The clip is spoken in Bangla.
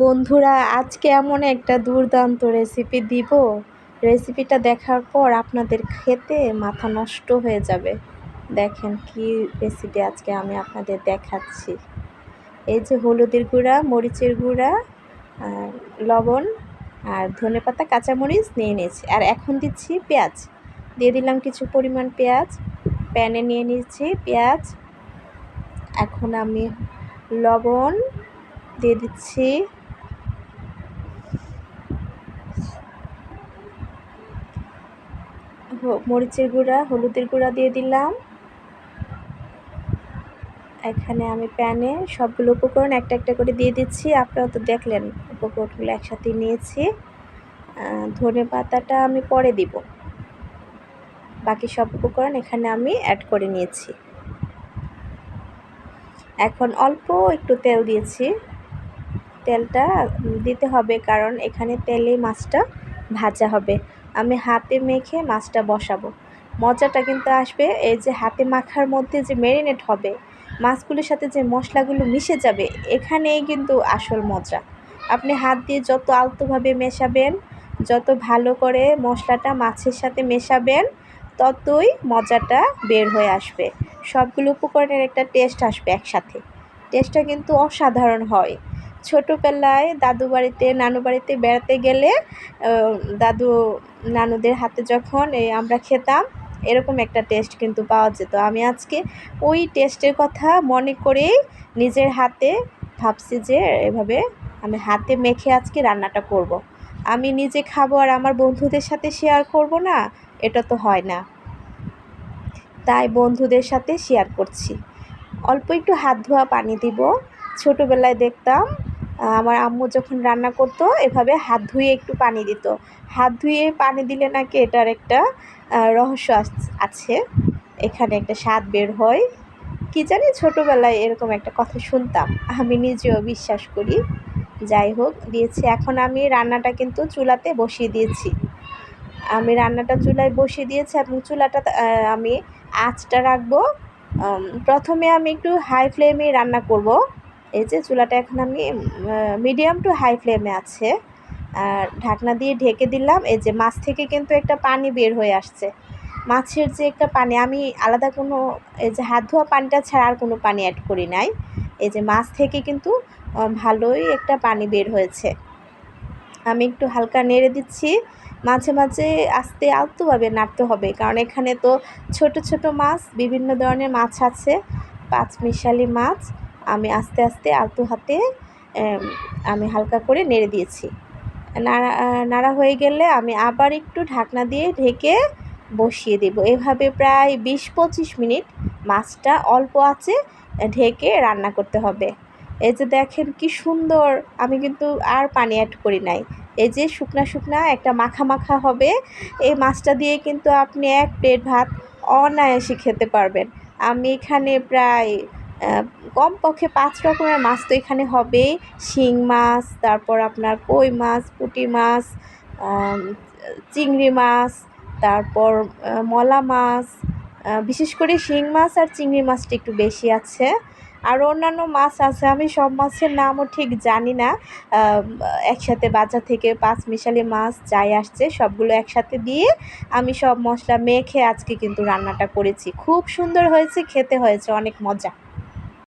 বন্ধুরা, আজকে এমন একটা দুর্দান্ত রেসিপি দিব। রেসিপিটা দেখার পর আপনাদের খেতে মাথা নষ্ট হয়ে যাবে। দেখেন কি রেসিপি আজকে আমি আপনাদের দেখাচ্ছি। এই যে হলুদের গুঁড়া, মরিচের গুঁড়া লবণ, আর ধনে পাতা কাঁচামরিচ নিয়ে নিয়েছি। আর এখন দিচ্ছি পেঁয়াজ। দিয়ে দিলাম কিছু পরিমাণ পেঁয়াজ। প্যানে নিয়ে নিচ্ছি পেঁয়াজ। এখন আমি লবণ দিয়ে দিচ্ছি। মরিচের গুঁড়া, হলুদের গুঁড়া দিয়ে দিলাম। এখানে আমি প্যানে সবগুলো উপকরণ একটা একটা করে দিয়ে দিচ্ছি। আপনারা তো দেখলেন উপকরণগুলো একসাথে নিয়েছি। ধনে পাতাটা আমি পরে দিব। বাকি সব উপকরণ এখানে আমি অ্যাড করে নিয়েছি। এখন অল্প একটু তেল দিয়েছি। তেলটা দিতে হবে কারণ এখানে তেলে মাছটা ভাজা হবে। আমি হাতে মেখে মাছটা বসাবো। মজাটা কিন্তু আসবে এই যে হাতে মাখার মধ্যে যে ম্যারিনেট হবে, মাছগুলির সাথে যে মশলাগুলো মিশে যাবে, এখানেই কিন্তু আসল মজা। আপনি হাত দিয়ে যত আলতোভাবে মেশাবেন, যত ভালো করে মশলাটা মাছের সাথে মেশাবেন, ততই মজাটা বের হয়ে আসবে। সবগুলো উপকরণের একটা টেস্ট আসবে একসাথে। টেস্টটা কিন্তু অসাধারণ হয়। ছোটোবেলায় দাদু বাড়িতে, নানু বাড়িতে বেড়াতে গেলে দাদু নানুদের হাতে যখন এই আমরা খেতাম, এরকম একটা টেস্ট কিন্তু পাওয়া যেত। আমি আজকে ওই টেস্টের কথা মনে করেই নিজের হাতে ভাবছি যে এভাবে আমি হাতে মেখে আজকে রান্নাটা করব। আমি নিজে খাব আর আমার বন্ধুদের সাথে শেয়ার করব না, এটা তো হয় না। তাই বন্ধুদের সাথে শেয়ার করছি। অল্প একটু হাত ধোয়া পানি দিব। ছোটোবেলায় দেখতাম আমার আম্মু যখন রান্না করতো, এভাবে হাত ধুয়ে একটু পানি দিত। হাত ধুয়ে পানি দিলে নাকি এটার একটা রহস্য আছে এখানে একটা স্বাদ বের হয়। কি জানি ছোটোবেলায় এরকম একটা কথা শুনতাম। আমি নিজেও বিশ্বাস করি। যাই হোক, দিয়েছি। এখন আমি রান্নাটা কিন্তু চুলাতে বসিয়ে দিয়েছি। আমি রান্নাটা চুলায় বসিয়ে দিয়েছি এবং চুলাটা আমি আঁচটা রাখব। প্রথমে আমি একটু হাই ফ্লেমে রান্না করব। এই যে চুলাটা এখন আমি মিডিয়াম টু হাই ফ্লেমে আছে। আর ঢাকনা দিয়ে ঢেকে দিলাম। এই যে মাছ থেকে কিন্তু একটা পানি বের হয়ে আসছে। মাছের যে একটা পানি, আমি আলাদা কোনো, এই যে হাত ধোয়া পানিটা ছাড়া আর কোনো পানি অ্যাড করি নাই। এই যে মাছ থেকে কিন্তু ভালোই একটা পানি বের হয়েছে। আমি একটু হালকা নেড়ে দিচ্ছি। মাঝে মাঝে আস্তে আলতোভাবে নাড়তে হবে। কারণ এখানে তো ছোট ছোট মাছ, বিভিন্ন ধরনের মাছ আছে। পাঁচ মিশালি মাছ। আমি আস্তে আস্তে আলতো হাতে আমি হালকা করে নেড়ে দিয়েছি। নাড়া নাড়া হয়ে গেলে আমি আবার একটু ঢাকনা দিয়ে ঢেকে বসিয়ে দেব। এভাবে প্রায় বিশ পঁচিশ মিনিট মাছটা অল্প আছে, ঢেকে রান্না করতে হবে। এই যে দেখেন কি সুন্দর, আমি কিন্তু আর পানি অ্যাড করি নাই। এই যে শুকনা শুকনা একটা মাখা মাখা হবে, এই মাছটা দিয়ে কিন্তু আপনি এক প্লেট ভাত অনায়াসে খেতে পারবেন। আমি এখানে প্রায় কমপক্ষে পাঁচ রকমের মাছ তো এখানে হবে। শিং মাছ, তারপর আপনার কই মাছ, পুঁটি মাছ চিংড়ি মাছ, তারপর মলা মাছ বিশেষ করে শিং মাছ আর চিংড়ি মাছটা একটু বেশি আছে। আর অন্যান্য মাছ আছে, আমি সব মাছের নামও ঠিক জানি না। একসাথে বাজার থেকে পাঁচ মিশালি মাছ যাই আসছে, সবগুলো একসাথে দিয়ে আমি সব মশলা মেখে আজকে কিন্তু রান্নাটা করেছি। খুব সুন্দর হয়েছে, খেতে হয়েছে, অনেক মজা।